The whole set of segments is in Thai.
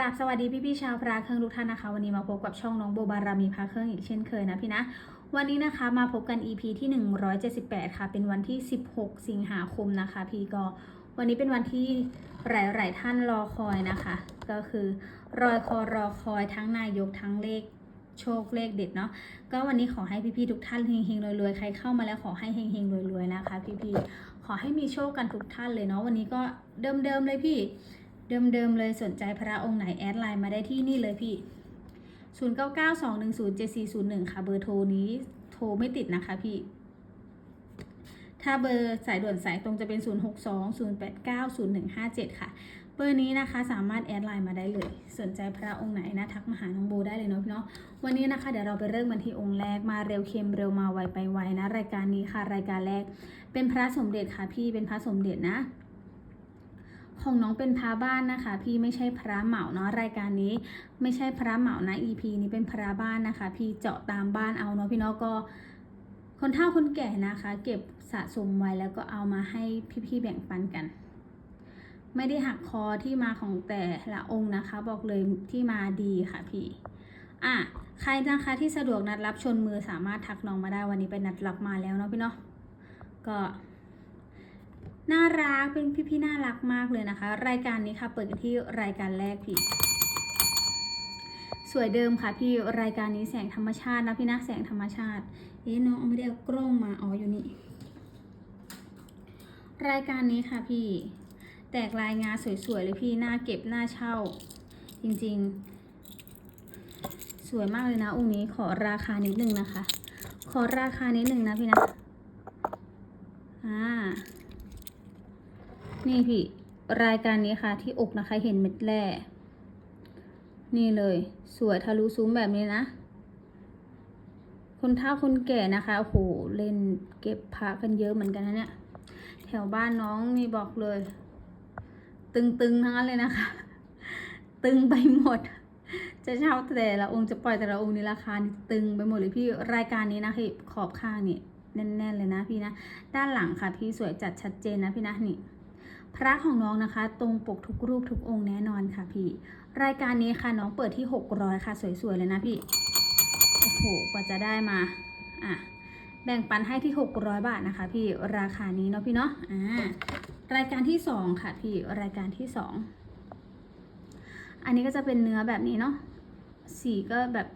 ราบสวัสดีพี่ๆชาวพระเครื่องทุกท่านนะคะ วันนี้มาพบกับช่องน้องโบบารามีพระเครื่องอีกเช่นเคยนะพี่นะวันนี้นะคะมาพบกัน EP ที่ 178 ค่ะ เป็นวันที่ 16 สิงหาคมนะคะ พี่ก็วันนี้เป็นวันที่หลายๆท่านรอคอยนะคะ ก็คือรอยคอรอคอยทั้งนายกทั้งเลขโชคเลขเด็ดเนาะก็วันนี้ขอให้พี่ๆทุกท่านเฮงๆรวยๆใครเข้ามาแล้วขอให้เฮงๆรวยๆนะคะ พี่ๆขอให้มีโชคกันทุกท่านเลยเนาะวันนี้ก็เดิมๆเลยพี่ เดิมๆเลยสนใจพระองค์ไหนแอดไลน์มาได้ที่นี่เลยพี่ 0992107401 ค่ะเบอร์โทรนี้โทรไม่ติดนะคะพี่ ถ้าเบอร์สายด่วนสายตรงจะเป็น 0620890157 ค่ะ เบอร์นี้นะคะสามารถแอดไลน์มาได้เลย สนใจพระองค์ไหนนะทักมาหาน้องโบได้เลยเนาะพี่เนาะ วันนี้นะคะเดี๋ยวเราไปเริ่มกันที่องค์แรกมาเร็วเค็มเร็วมาไวไปไวนะ รายการนี้ค่ะรายการแรก เป็นพระสมเด็จค่ะพี่เป็นพระสมเด็จนะ ของน้องเป็นพระบ้านนะคะ พี่ไม่ใช่พระเหมาเนาะรายการนี้ ไม่ใช่พระเหมานะ EP นี้เป็นพระบ้านนะคะ พี่เจาะตามบ้านเอาเนาะพี่เนาะก็คนเฒ่าคนแก่นะคะ เก็บสะสมไว้แล้วก็เอามาให้พี่ๆแบ่งปันกัน ไม่ได้หักคอที่มาของแต่ละองค์นะคะ บอกเลยที่มาดีค่ะพี่อะใครนะคะที่สะดวกนัดรับชนมือสามารถทักน้องมาได้วันนี้เป็นนัดรับมาแล้วเนาะพี่เนาะก็ น่ารักเป็นพี่ๆน่ารักมากเลยนะคะ รายการนี้ค่ะเปิดกันที่รายการแรกพี่สวยเดิมค่ะพี่รายการนี้แสงธรรมชาตินะพี่นะแสงธรรมชาติ เอ๊ะน้องไม่ได้เอากล้องมาอ๋ออยู่นี่รายการนี้ค่ะพี่ แตกลายงานสวยๆเลยพี่หน้าเก็บหน้าเช่า จริงๆ สวยมากเลยนะองค์นี้ขอราคานิดนึงนะคะ ขอราคานิดนึงนะพี่นะอ่า นี่พี่รายการนี้ค่ะ ที่อกนะคะเห็นเม็ดแร่นี่เลย สวยทะลุซุ้มแบบนี้นะ คนเฒ่าคนแก่นะคะโอ้โหเล่นเก็บพระกันเยอะเหมือนกันนะเนี่ยแถวบ้านน้องนี่บอกเลย ตึงๆทั้งนั้นเลยนะคะ ตึงไปหมด จะเช่าแต่ละองค์จะปล่อยแต่ละองค์นี่ราคานี่ตึงไปหมดเลยพี่รายการนี้นะพี่ขอบข้างนี่แน่นๆเลยนะพี่นะ ด้านหลังค่ะพี่สวยจัดชัดเจนนะพี่นะนี่ พระของน้องนะคะ ตรงปกทุกรูปทุกองค์แน่นอนค่ะพี่ รายการนี้ค่ะน้องเปิดที่ 600 ค่ะ สวยๆเลยนะพี่ โอ้โหกว่าจะได้มาอะแบ่งปันให้ที่ 600 บาทนะคะ พี่ราคานี้เนาะพี่เนาะอ่ารายการที่ 2 ค่ะ พี่รายการที่ 2 อันนี้ก็จะเป็นเนื้อแบบนี้เนาะสีก็แบบ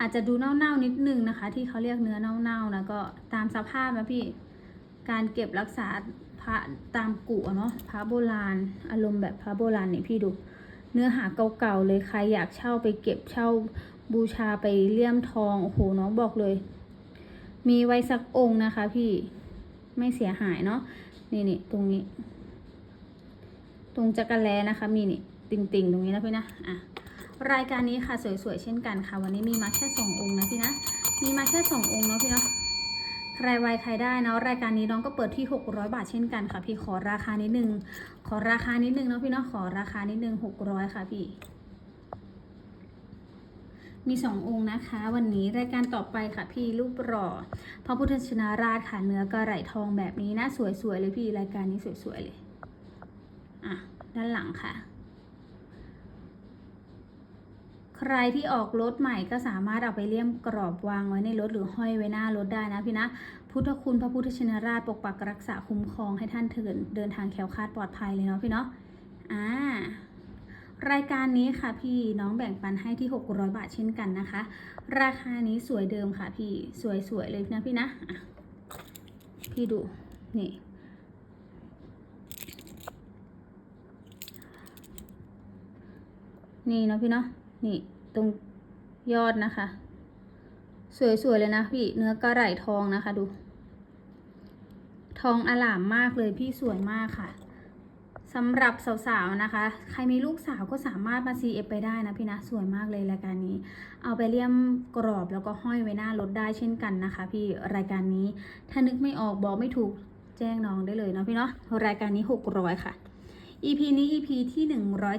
อาจจะดูเน่าๆนิดนึงนะคะ ที่เขาเรียกเนื้อเน่าๆนะก็ตามสภาพนะพี่การเก็บรักษา พระตามกุเนาะพระโบราณ อารมณ์แบบพระโบราณเนี่ยพี่ดู เนื้อหาเก่าๆเลยใครอยากเช่าไปเก็บเช่าบูชาไปเลี่ยมทองโอ้โหน้องบอกเลย มีไว้สักองค์นะคะ พี่ไม่เสียหายเนาะนี่นี่ตรงนี้ ตรงจักรแลนะคะมีนี่ติ่งๆ ตรงนี้นะพี่นะอะรายการนี้ค่ะสวยๆเช่นกันค่ะ วันนี้มีมาแค่สององค์นะพี่นะมีมาแค่สององค์เนาะพี่เนาะ ใครไวใครได้เนาะรายการนี้น้องก็เปิดที่ 600 บาทเช่นกันค่ะ พี่ขอราคานิดนึง ขอราคานิดนึงเนาะพี่เนาะขอราคานิดนึง 600 ค่ะพี่ มีสององค์นะคะ วันนี้รายการต่อไปค่ะพี่รูปหล่อพระพุทธชินราชค่ะเนื้อกระไหลทองแบบนี้นะสวยๆเลยพี่รายการนี้สวยๆเลยอะด้านหลังค่ะ ใครที่ออกรถใหม่ก็สามารถเอาไปเลี่ยมกรอบวางไว้ในรถหรือห้อยไว้หน้ารถได้นะพี่นะ พุทธคุณพระพุทธชินราชปกปักรักษาคุ้มครองให้ท่านเถินเดินทางแคล้วคลาดปลอดภัยเลยเนาะพี่เนาะอ่ารายการนี้ค่ะพี่น้องแบ่งปันให้ที่ 600 บาทเช่นกันนะคะ ราคานี้สวยเดิมค่ะพี่สวยๆเลยนะพี่นะะพี่ดูนี่นี่เนาะพี่เนาะ นี่ตรงยอดนะคะ สวยๆเลยนะพี่เนื้อกระไหล่ทองนะคะดู ทองอลามมากเลยพี่สวยมากค่ะสำหรับสาวๆนะคะ ใครมีลูกสาวก็สามารถมา CF ไปได้นะพี่นะสวยมากเลยรายการนี้ เอาไปเลี่ยมกรอบแล้วก็ห้อยไว้หน้ารถได้เช่นกันนะคะ พี่รายการนี้ถ้านึกไม่ออกบอกไม่ถูกแจ้งน้องได้เลยเนาะพี่เนาะรายการนี้ 600 ค่ะ EP นี้ EP ที่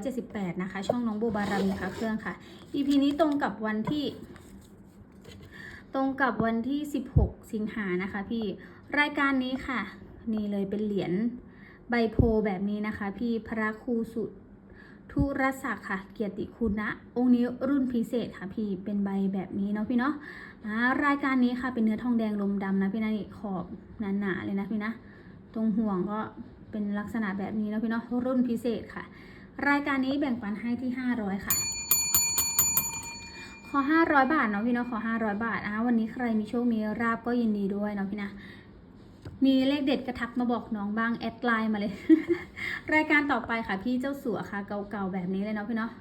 178 นะคะ ช่องน้องโบบารามีค่ะเครื่องค่ะ EP นี้ตรงกับวันที่ ตรงกับวันที่ 16 สิงหานะคะ พี่รายการนี้ค่ะ นี่เลยเป็นเหรียญใบโพแบบนี้นะคะ พี่พระครูสุดทุรศักดิ์ค่ะ เกียรติคุณนะองค์นี้รุ่นพิเศษค่ะพี่เป็นใบแบบนี้เนาะพี่เนาะอ่ารายการนี้ค่ะเป็นเนื้อทองแดงลมดำนะพี่นะนี่ขอบหนาๆเลยนะพี่นะ ตรงห่วงก็ เป็นลักษณะแบบนี้นะพี่เนาะรุ่นพิเศษค่ะ รายการนี้แบ่งปันให้ที่ 500 ค่ะ ขอ 500 บาทเนาะพี่เนาะขอ 500 บาทอะวันนี้ใครมีโชคมีราบก็ยินดีด้วยเนาะพี่นะมีเลขเด็ดกระทักมาบอกน้องบ้างแอดไลน์มาเลย รายการต่อไปค่ะพี่เจ้าสัวค่ะ เก่าๆแบบนี้เลยเนาะพี่เนาะ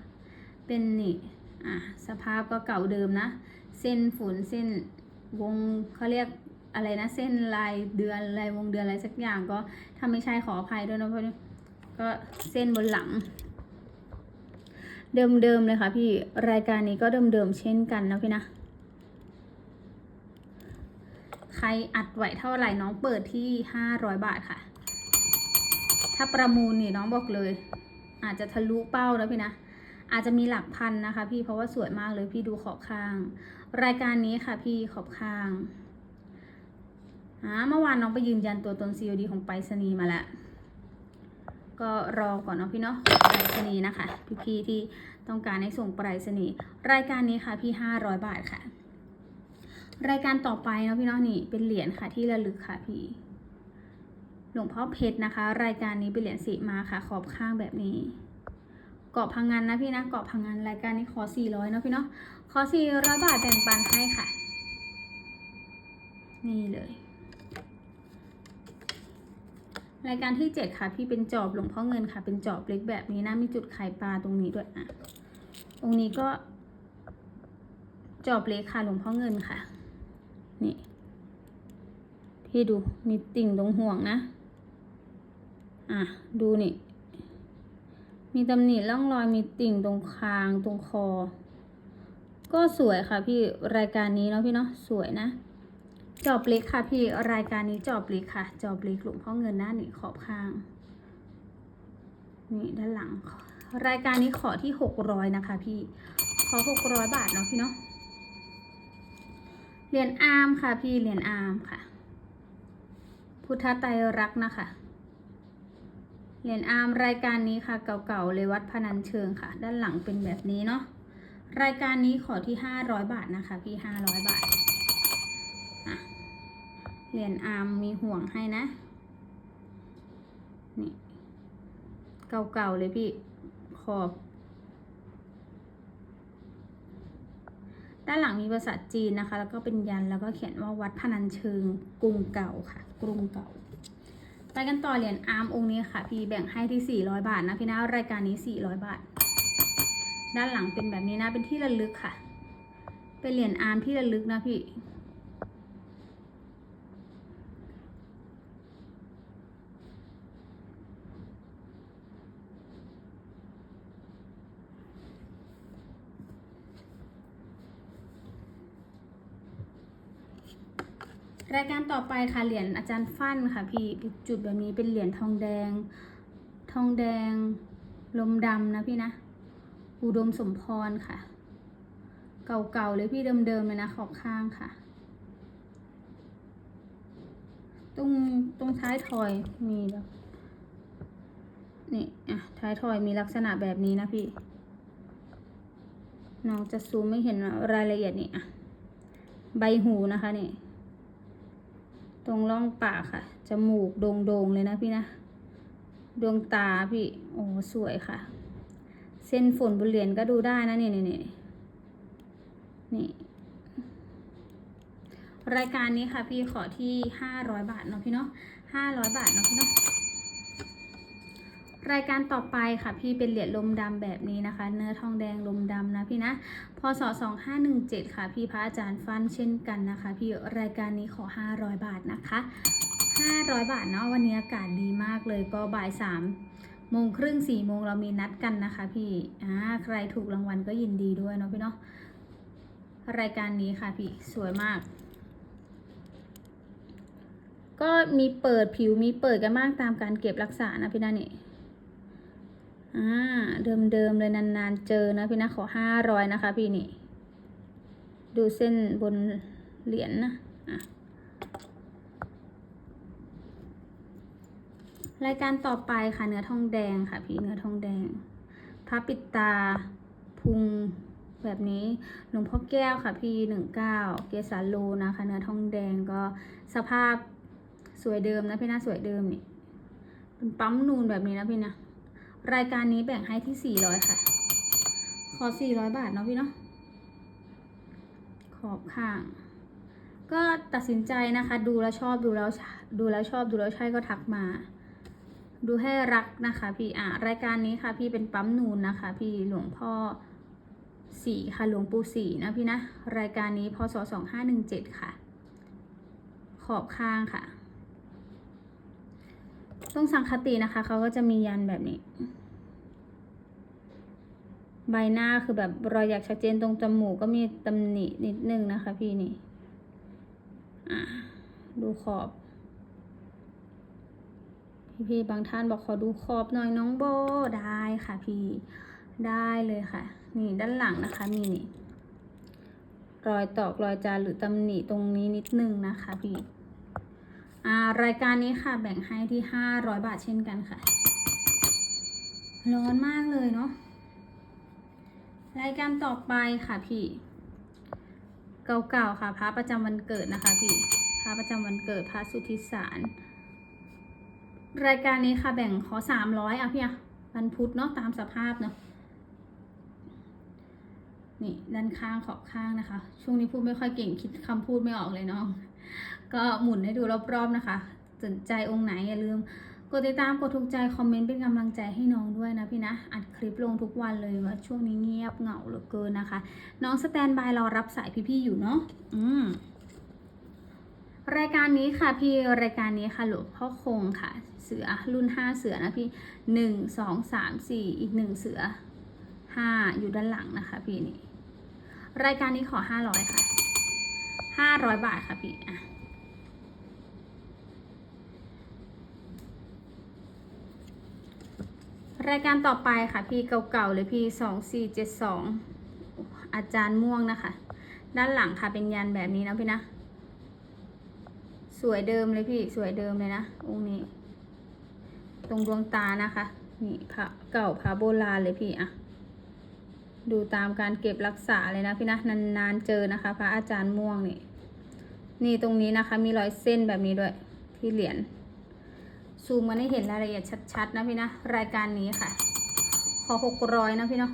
เป็นนี่อะสภาพก็เก่าเดิมนะ เส้นฝุ่นเส้นวงเขาเรียก อะไรนะเส้นลายเดือนลายวงเดือนอะไรสักอย่างก็ถ้าไม่ใช่ขออภัยด้วยนะเพราะก็เส้นบนหลัง เดิมๆเลยค่ะพี่รายการนี้ก็เดิมๆเช่นกันนะพี่นะ ใครอัดไหวเท่าไหร่น้องเปิดที่500บาทค่ะ ถ้าประมูลนี่น้องบอกเลย อาจจะทะลุเป้าแล้วพี่นะอาจจะมีหลักพันนะคะพี่เพราะว่าสวยมากเลยพี่ดูขอบข้าง รายการนี้ค่ะพี่ขอบข้าง อ่าเมื่อวานน้องไปยืนยันตัวตน COD ของไปรษณีย์มาแล้ว ก็รอก่อนเนาะพี่เนาะไปรษณีย์นะคะ พี่ๆที่ต้องการให้ส่งไปรษณีย์รายการนี้ค่ะพี่ 500 บาทค่ะ รายการต่อไปเนาะพี่เนาะนี่เป็นเหรียญค่ะที่ระลึกค่ะพี่หลวงพ่อเพชรนะคะ รายการนี้เป็นเหรียญสีมาค่ะ ขอบข้างแบบนี้เกาะพังงานนะพี่นะเกาะพังงานรายการนี้ขอ 400เนาะพี่เนาะขอ400บาทแบ่งปันให้ค่ะ นี่เลย รายการที่ 7 ค่ะ พี่เป็นจอบหลวงพ่อเงินค่ะ เป็นจอบเล็กแบบนี้นะมีจุดไข่ปลาตรงนี้ด้วยอะตรงนี้ก็ จอบเล็กค่ะหลวงพ่อเงินค่ะ นี่ พี่ดูมีติ่งตรงห่วงนะ อะดูนี่ มีตำหนิร่องรอยมีติ่งตรงคางตรงคอ ก็สวยค่ะพี่รายการนี้เนาะพี่เนาะสวยนะ จอบเล็กค่ะพี่รายการนี้จอบเล็กค่ะ จอบเล็กหลวงพ่อเงินหน้าหนี่ขอบข้าง นี่ด้านหลัง รายการนี้ขอที่หกร้อยนะคะ พี่ขอหกร้อยบาทเนาะพี่เนาะเหรียญอาร์มค่ะ พี่เหรียญอาร์มค่ะ พุทธไตรรักนะคะเหรียญอาร์มรายการนี้ค่ะ เก่าๆเลยวัดพนัญเชิงค่ะ ด้านหลังเป็นแบบนี้เนาะรายการนี้ขอที่ห้าร้อยบาทนะคะ พี่ห้าร้อยบาท เหรียญอาร์มมีห่วงให้นะ นี่ เก่าๆเลยพี่ ขอบ ด้านหลังมีภาษาจีนนะคะ แล้วก็เป็นยัน แล้วก็เขียนว่าวัดพนัญเชิง กรุงเก่าค่ะ กรุงเก่า ไปกันต่อเหรียญอาร์มองค์นี้ค่ะ พี่แบ่งให้ที่ 400 บาทนะพี่นะ รายการนี้ 400 บาท ด้านหลังเป็นแบบนี้นะ เป็นที่ระลึกค่ะ เป็นเหรียญอาร์มที่ระลึกนะพี่ รายการต่อไปค่ะเหรียญอาจารย์ฟั่นค่ะพี่จุดแบบนี้เป็นเหรียญทองแดง ทองแดง ลมดำนะพี่นะ อุดมสมพรค่ะ เก่าๆเลยพี่เดิมๆเลยนะขอบข้างค่ะ ตรงตรงท้ายทอยมีแบบนี่อะท้ายทอยมีลักษณะแบบนี้นะพี่น้องจะซูมไม่เห็นรายละเอียดนี่อะ ใบหูนะคะนี่ ตรงร่องปากค่ะ จมูกโด่งๆเลยนะพี่นะ ดวงตาพี่ โอ้สวยค่ะ เส้นฝนบนเหรียญก็ดูได้นะนี่นี่นี่นี่ รายการนี้ค่ะพี่ขอที่ห้าร้อยบาทเนาะพี่เนาะห้าร้อยบาทเนาะพี่เนาะ รายการต่อไปค่ะพี่เป็นเหรียญลมดำแบบนี้นะคะ เนื้อทองแดงลมดำนะพี่นะพศ2517 ค่ะ พี่พระอาจารย์ฟันเช่นกันนะคะ พี่รายการนี้ขอ 500 บาทนะคะ 500 บาทเนาะวันนี้อากาศดีมากเลยก็บ่าย3โมงครึ่ง4โมงเรามีนัดกันนะคะ พี่อ่าใครถูกรางวัลก็ยินดีด้วยเนาะพี่เนาะรายการนี้ค่ะพี่สวยมากก็มีเปิดผิวมีเปิดกันมากตามการเก็บรักษานะพี่นานี่ อ่าเดิมๆเลยนานๆเจอนะพี่นะขอห้าร้อยนะคะ พี่นี่ ดูเส้นบนเหรียญนะอะรายการต่อไปค่ะเนื้อทองแดงค่ะ พี่เนื้อทองแดงพระปิดตาพุงแบบนี้หลวงพ่อแก้วค่ะพี่หนึ่งเก้าเกสาโลนะคะเนื้อทองแดงก็สภาพสวยเดิมนะพี่นะสวยเดิมนี่เป็นปั๊มนูนแบบนี้นะพี่นะ รายการนี้แบ่งให้ที่สี่ร้อยค่ะ ขอสี่ร้อยบาทเนาะพี่เนาะ ขอบข้าง ก็ตัดสินใจนะคะ ดูแล้วชอบดูแล้วดูแล้วชอบดูแล้วใช่ก็ทักมา ดูให้รักนะคะพี่อะรายการนี้ค่ะ พี่เป็นปั๊มนูนนะคะ พี่หลวงพ่อสี่ค่ะหลวงปู่สี่นะพี่นะ รายการนี้พศสองห้าหนึ่งเจ็ดค่ะ ขอบข้างค่ะ ต้องสังคตินะคะเขาก็จะมียันแบบนี้ ใบหน้าคือแบบรอยหยักชัดเจนตรงจมูกก็มีตำหนินิดนึงนะคะ พี่นี่อะดูขอบ พี่ๆบางท่านบอกขอดูขอบหน่อยน้องโบได้ค่ะพี่ได้เลยค่ะ นี่ด้านหลังนะคะมีนี่รอยตอกรอยจานหรือตำหนิตรงนี้นิดนึงนะคะพี่ รายการนี้ค่ะแบ่งให้ที่ห้าร้อยบาทเช่นกันค่ะ ร้อนมากเลยเนาะรายการต่อไปค่ะพี่ เก่าๆค่ะพระประจำวันเกิดนะคะพี่พระประจำวันเกิดพระสุทธิสาร รายการนี้ค่ะแบ่งขอสามร้อยอะพี่อะวันพุธเนาะตามสภาพเนาะนี่ด้านข้างขอบข้างนะคะ ช่วงนี้พูดไม่ค่อยเก่งคิดคำพูดไม่ออกเลยเน้อง ก็หมุนให้ดูรอบๆนะคะ สนใจองค์ไหนอย่าลืม กดติดตามกดถูกใจคอมเมนต์เป็นกำลังใจให้น้องด้วยนะพี่นะอัดคลิปลงทุกวันเลยว่าช่วงนี้เงียบเหงาเหลือเกินนะคะ น้องสแตนบายรอรับสายพี่ๆอยู่เนาะอืมรายการนี้ค่ะพี่รายการนี้ค่ะหลวงพ่อคงค่ะ เสือรุ่นห้าเสือนะพี่หนึ่งสองสามสี่อีกหนึ่งเสือห้าอยู่ด้านหลังนะคะพี่นี่รายการนี้ขอห้าร้อยค่ะ ห้าร้อยบาทค่ะพี่อะรายการต่อไปค่ะพี่เก่าๆเลยพี่สองสี่เจ็ดสองอาจารย์ม่วงนะคะ ด้านหลังค่ะเป็นยันแบบนี้นะพี่นะ สวยเดิมเลยพี่สวยเดิมเลยนะองค์นี้ ตรงดวงตานะคะ นี่พระเก่าพระโบราณเลยพี่อะ ดูตามการเก็บรักษาเลยนะพี่นะนานๆเจอนะคะ พระอาจารย์ม่วงนี่ นี่ตรงนี้นะคะ มีรอยเส้นแบบนี้ด้วยที่เหรียญซูมมาให้เห็นรายละเอียดชัดๆนะพี่นะรายการนี้ค่ะ ขอหกร้อยนะพี่เนาะ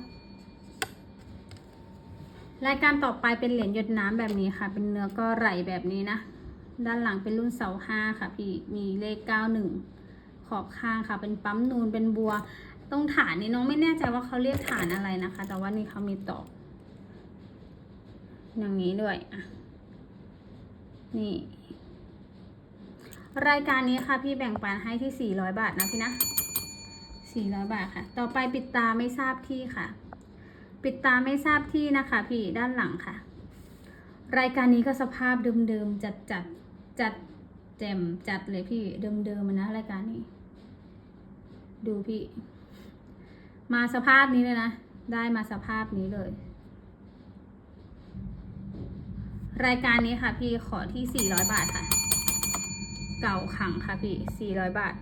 รายการต่อไปเป็นเหรียญหยดน้ำแบบนี้ค่ะ เป็นเนื้อก็ไหลแบบนี้นะ ด้านหลังเป็นรุ่นเสาห้าค่ะ พี่มีเลขเก้าหนึ่งขอบข้างค่ะ เป็นปั๊มนูนเป็นบัว ตรงฐานนี้น้องไม่แน่ใจว่าเขาเรียกฐานอะไรนะคะ แต่ว่านี่เขามีตอกอย่างนี้ด้วยอะนี่ รายการนี้ค่ะพี่แบ่งปันให้ที่ 400 บาทนะพี่นะ400 บาทค่ะ ต่อไปปิดตาไม่ทราบที่ค่ะ ปิดตาไม่ทราบที่นะคะ พี่ด้านหลังค่ะ รายการนี้ก็สภาพเดิมๆจัดจัดจัดแจ่มจัดเลยพี่เดิมๆนะรายการนี้ ดูพี่ มาสภาพนี้เลยนะ ได้มาสภาพนี้เลย รายการนี้ค่ะพี่ขอที่ 400 บาทค่ะ เก่าขังค่ะพี่ 400 บาท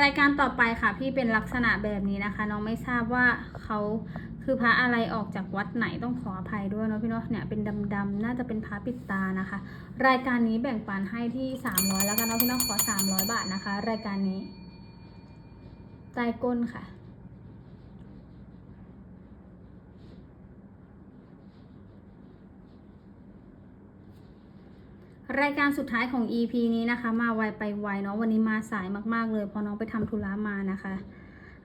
รายการต่อไปค่ะพี่เป็นลักษณะแบบนี้นะคะ น้องไม่ทราบว่าเขาคือพระอะไรออกจากวัดไหนต้องขออภัยด้วยเนาะพี่เนาะเนี่ยเป็นดำๆน่าจะเป็นพระปิดตานะคะ รายการนี้แบ่งปันให้ที่ 300 แล้วกันเนาะพี่เนาะขอ 300 บาทนะคะ รายการนี้ ต้ก้นค่ะ รายการสุดท้ายของ EP นี้นะคะ มาไวไปไวเนาะวันนี้มาสายมากๆเลยเพราะน้องไปทำธุระมานะคะ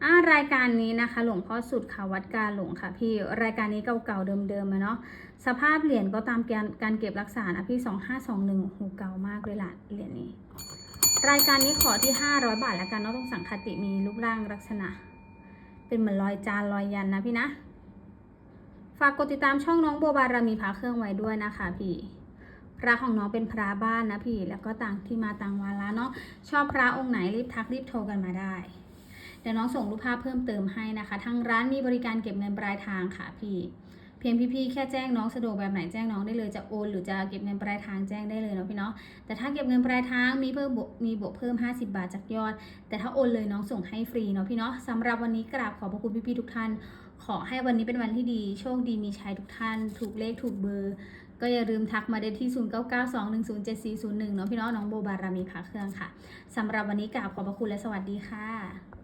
อ่ารายการนี้นะคะ หลวงพ่อสุดค่ะวัดการหลวงค่ะ พี่รายการนี้เก่าๆเดิมๆมาเนาะสภาพเหรียญก็ตามการการเก็บรักษานะพี่2521หูเก่ามากเลยล่ะเหรียญนี้ รายการนี้ขอที่ 500 บาทแล้วกันเนาะต้องสังคติมีรูปร่างลักษณะ เป็นเหมือนรอยจานรอยยันนะพี่นะ ฝากกดติดตามช่องน้องโบบารมีพาเครื่องไว้ด้วยนะคะพี่พระของน้องเป็นพระบ้านนะพี่ แล้วก็ต่างที่มาต่างวาระเนาะชอบพระองค์ไหนรีบทักรีบโทรกันมาได้เดี๋ยวน้องส่งรูปภาพเพิ่มเติมให้นะคะ ทางร้านมีบริการเก็บเงินปลายทางค่ะพี่ พียงพี่ๆแค่แจ้งน้องสะดวกแบบไหนแจ้งน้องได้เลยจะโอนหรือจะเก็บเงินปลายทางแจ้งได้เลยเนาะพี่เนาะแต่ถ้าเก็บเงินปลายทางมีเพิ่มมีบวกเพิ่ม 50 บาทจากยอด แต่ถ้าโอนเลยน้องส่งให้ฟรีเนาะพี่เนาะสำหรับวันนี้กราบขอบพระคุณพี่ๆทุกท่าน ขอให้วันนี้เป็นวันที่ดี โชคดีมีชัยทุกท่าน ถูกเลขถูกเบอร์ ก็อย่าลืมทักมาได้ที่ 0992107401เนาะพี่เนาะน้องโบบารามีพาเครื่องค่ะสำหรับวันนี้กราบขอบพระคุณและสวัสดีค่ะ